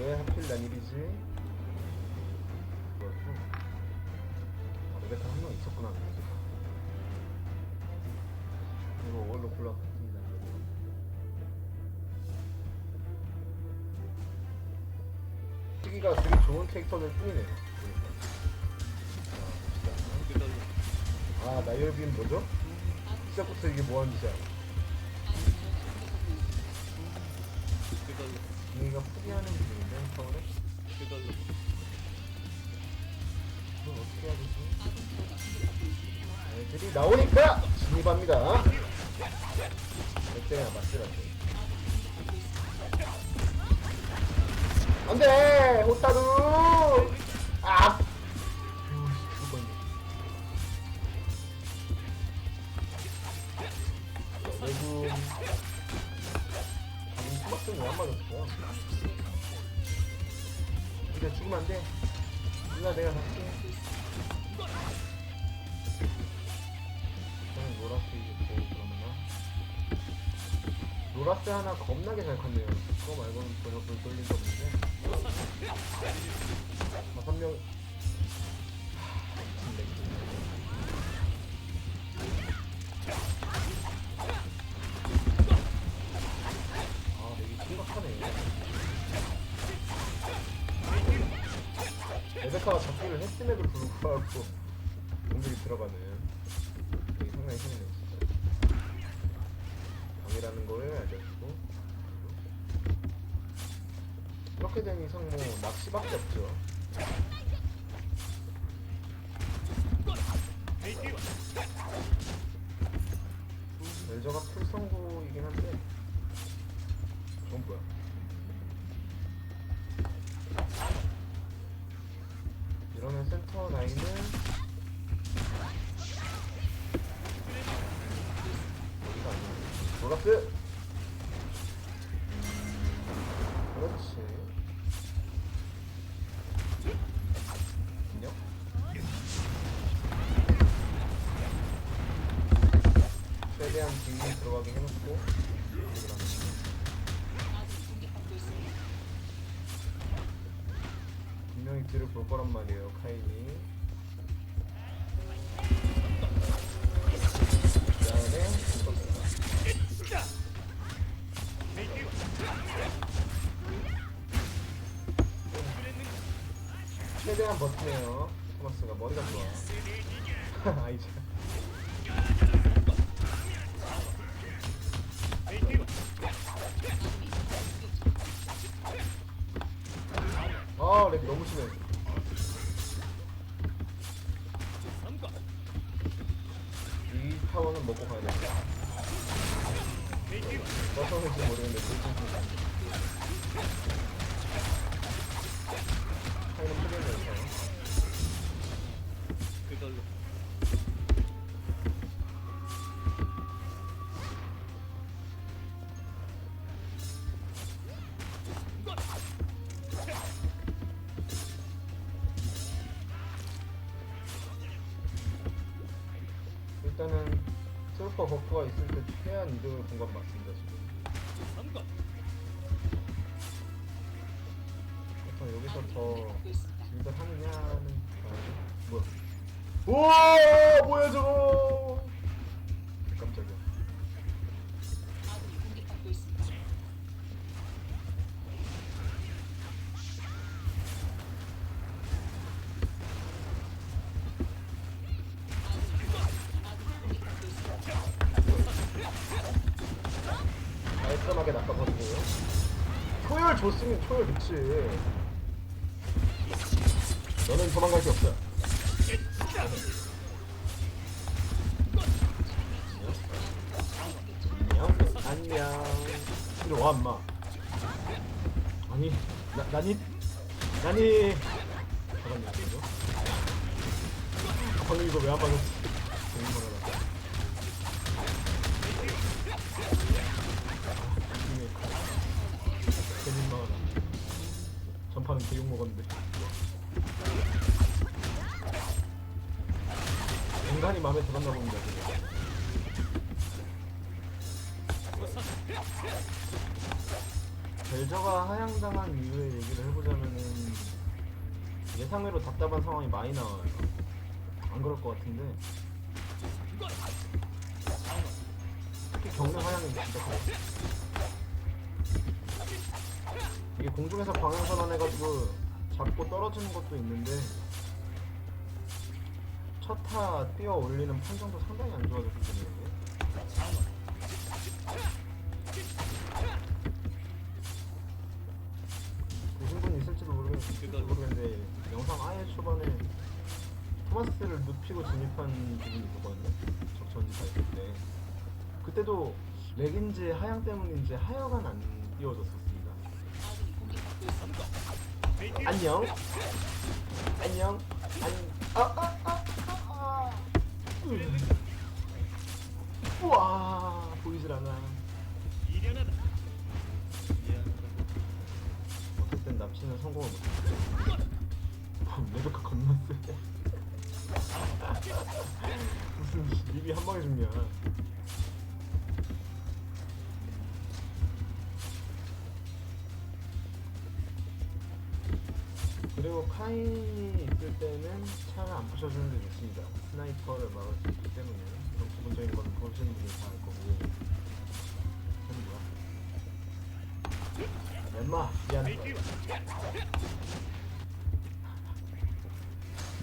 왜 하필 난 일이지? 뭐였고? 아, 레베카 한명 있었구나. 이거 원로 골라봤습니다. 시기가 되게 좋은 캐릭터들 뿐이네요. 보니까. 자, 봅시다. 아, 나이얼빈 뭐죠? 시작부터 이게 뭐하는 짓이야? 분위기가 포기하는 기분인데, 서울에? 그럼 어떻게 해야 되지? 애들이 나오니까 진입합니다. 몇대야 맞으라고. 안돼 호타루. 근데 죽으면 안 돼. 누나 내가 갈게. 저는 로라스 이고 그러면은 로라스 하나 겁나게 잘 컸네요. 그거 말고는 전혀 볼 돌린 거 없는데. 다섯 명. 레베카가 잡기를 했음에도 불구하고 공격이 들어가는 되게 상당히 힘이네요 진짜 방이라는 거를 알려주고. 이렇게 된 이상 뭐 낚시밖에 없죠 여기가 아니야. 로라스! 그렇지. 최대한 뒷문 들어가게 해놓고 뒤를 볼 거란 말이에요, 카인이. 그다음에 최대한 버티네요. 토마스가 머리가 좋아. 아이자. 아, 렉 너무 심해. 먹고 가야 돼. 어떤 건지 모르겠는데 트루퍼 버프가 있을 때 최대한 이득을 본건 맞습니다 지금. 그래서 여기서 더 질들 하느냐는. 뭐야? 우와 뭐야 저거? 줬으면 초열 좋지. 너는 도망갈 게 없어. 안녕. 안녕. 이리 와, 엄마. 아니, 나, 나니? 나니? 잠깐만, 이거. 아, 방금 이거 왜 안 받았어? 전파는 개욕 먹었는데. 인간이 마음에 들었나 봅니다. 벨저가 하향당한 이유의 얘기를 해보자면은 예상외로 답답한 상황이 많이 나와요. 안 그럴 것 같은데 특히 경능 하향이 진짜 그래. 이게 공중에서 방향 전환 해가지고 잡고 떨어지는 것도 있는데 첫타 뛰어 올리는 판정도 상당히 안 좋아졌기 때문에. 보신 분 있을지도 모르겠, 모르겠는데 영상 아예 초반에 토마스를 눕히고 진입한 부분이 있었거든요. 적천지 밟을 때. 그때도 렉인지 하향 때문인지 하여간 안 띄워졌었습니다 안녕. 안녕. 안녕 아아아 아 아, 음. 우와 보이질 않아. 어쨌든 납치는 성공을 못했어 레베카 겁나 세 무슨 입이 한 방에 죽냐 그리고 카인이 있을 때는 차를 안 부셔주는 게 좋습니다 스나이퍼를 막을 수 있기 때문에 이런 기본적인 건 보시는 분이 다 알 거고 저는 뭐야 엠마 미안해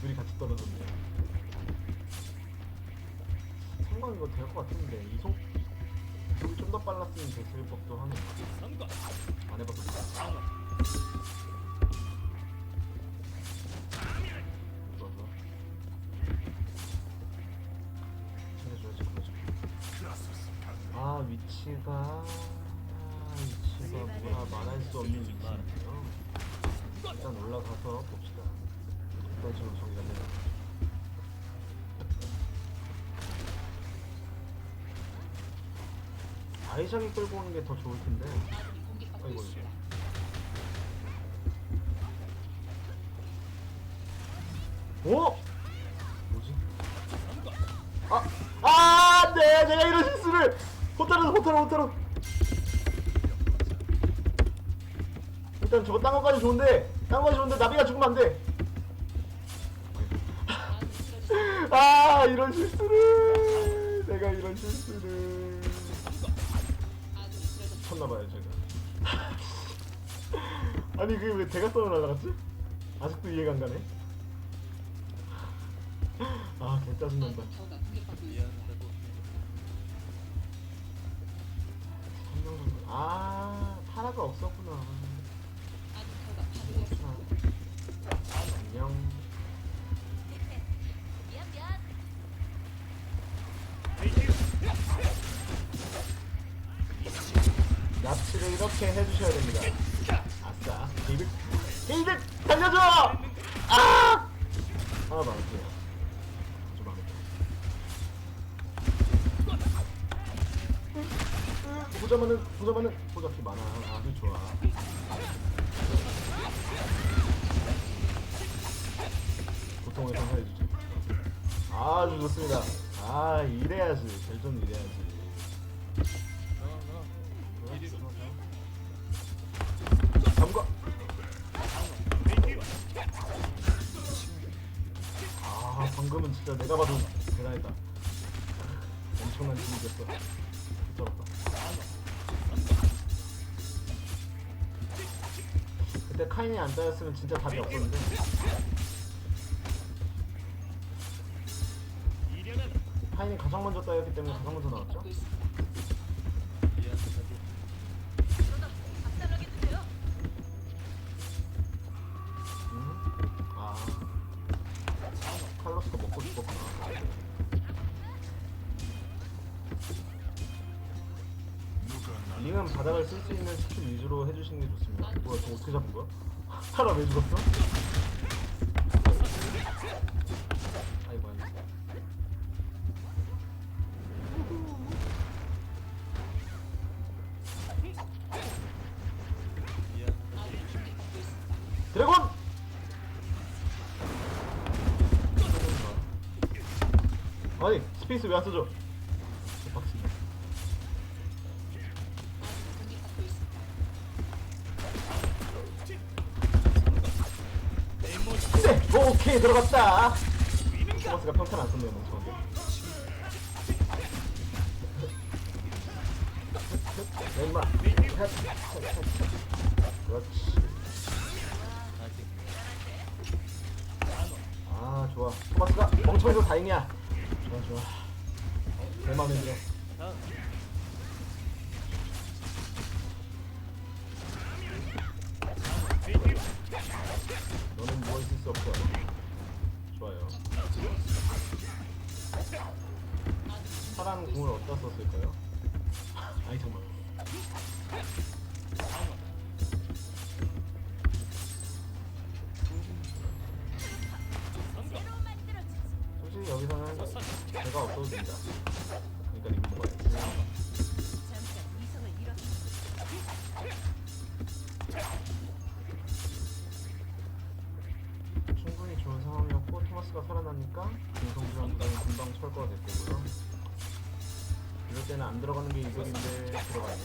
둘이 같이 떨어졌네. 성광 이거 될 것 같은데 이속 속이 좀 더 빨랐으면 됐을 법도 하네. 안. 상어. 위치가 위치가 뭐라 말할 수 없는 위치인데요. 일단 올라가서 봅시다. 어떤 식으로 정리가 되나. 아이작이 끌고 오는 게 더 좋을 텐데. 아이고. 오! 뭐지? 아! 아! 네! 내가 이런 실수를! 호타루 호타루 호타루! 일단 저거 딴 것까지 좋은데 딴 것까지 좋은데 나비가 죽으면 안 돼! 아 이런 실수를 내가 이런 실수를 쳤나봐요 제가 아니 그게 왜 대각선으로 날아갔지? 아직도 이해가 안 가네 아 개짜증난다 아 타라가 없었구나. 그렇구나. 안녕. 납치를 이렇게 해주셔야 됩니다. 아싸. 게이득 게이득 달려줘 보자마는 보자키 많아. 아주 좋아. 고통을 상사해 주지. 아주 좋습니다. 아 이래야지. 결정은 이래야지. 잠가 아 방금은 진짜 내가 봐도 대단했다. 엄청난 진입이었어 그때 카인이 안 따였으면 진짜 답이 없었는데. 카인이 가장 먼저 따였기 때문에 가장 먼저 나왔죠 어떻게 잡은 거야? 타라 왜 죽었어? 아이고 아이고. 드래곤! 아니 스페이스 왜 안 써줘? 오, 오케이 들어갔다. 토마스가 평탄 안 썼네요, 멍청하게. 왼마. 그렇지. 아 좋아. 토마스가 멍청해도 다행이야. 좋아 좋아. 내 마음에 들어. 파란 공을 어디다 썼을까요? 아니 정말. 솔직히 여기서는 제가 없어도 된다. 그러니까 이거 이성을 잃었어. 충분히 좋은 상황이었고 토마스가 살아나니까 김성주랑 부담이 금방 철거가 됐고요. 이럴 때는 안 들어가는 게 이득인데 들어가네.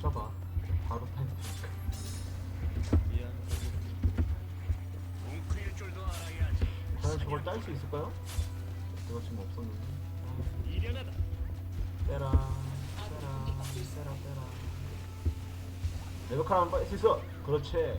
쳐봐. 바로 과연 저걸 딸 수 있을까요? 내가 지금 없었는데. 아, 미련하다 빼라. 빼라. 빼라 빼라. 레베카를 한번 뺄수 있어. 그렇지.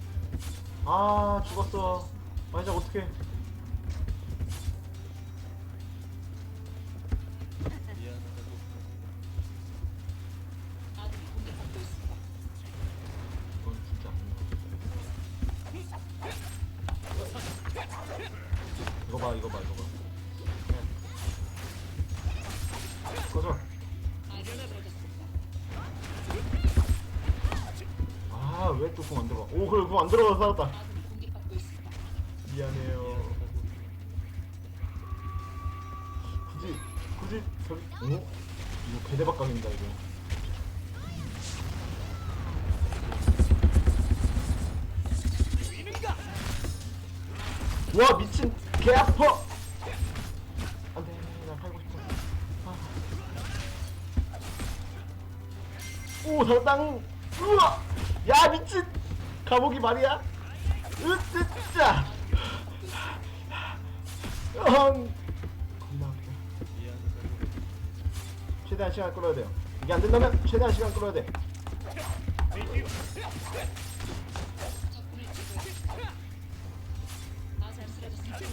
아 죽었어. 아 진짜 안 돼. 이거 봐 이거 봐 이거 봐. 꺼져. 또 공 안 들어가? 오 그래 공안 들어가서 살았다. 아군이 공격받고 있습니다. 미안해요. 굳이 굳이 저기 어? 이거 개대박각입니다 이거. 와 미친 개 아파. 안 돼 나 살고 싶어. 아. 오 살았당. 우와 야 미친 감옥이 말이야. 으뜨짜. 형 겁나 아프다. 최대한 시간 끌어야 돼요. 이게 안 된다면 최대한 시간 끌어야 돼.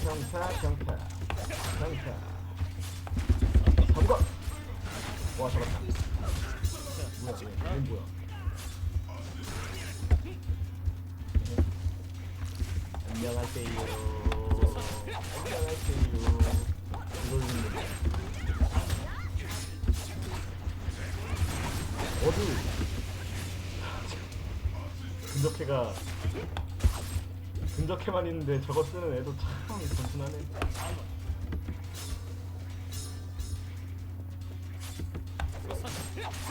경타 경타 경타 선거 와 잡았다 뭐야 왜 이건 뭐야 안녕하세요. 안녕하세요. 이걸 읽는 어디? 근접해가 근접해만 있는데 저거 쓰는 애도 참 단순하네.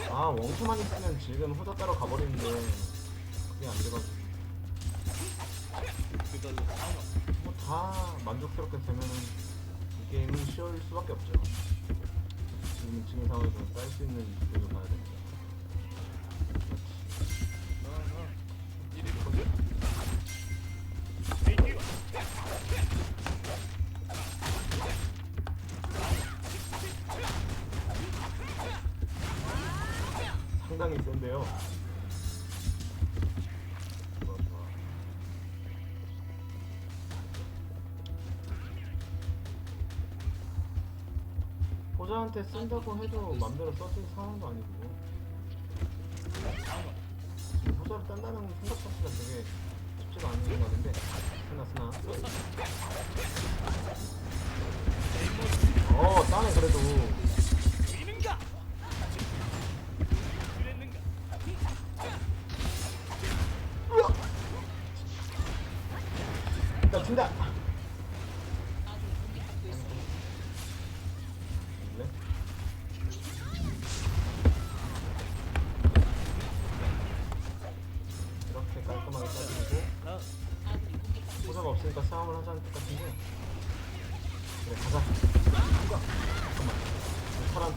아 원투만 있으면 지금 후다 따로 가버리는데 그게 안 돼가지고 다 만족스럽게 되면은 이 게임은 쉬울 수밖에 없죠. 지금 지금 상황에서는 쌀수 있는 부분을 봐야 됩니다. 상당히 센데요 호자한테 쓴다고 해도 맘대로 써줄 상황도 아니고. 호자를 딴다는 생각 자체가 되게 쉽지가 않은 생각인데. 쓰나 쓰나. 어 따네 그래도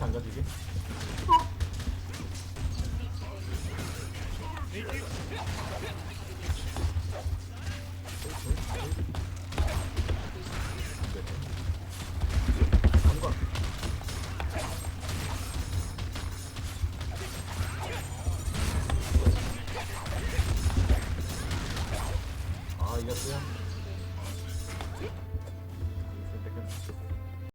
사람한테 안 가지게. 메이지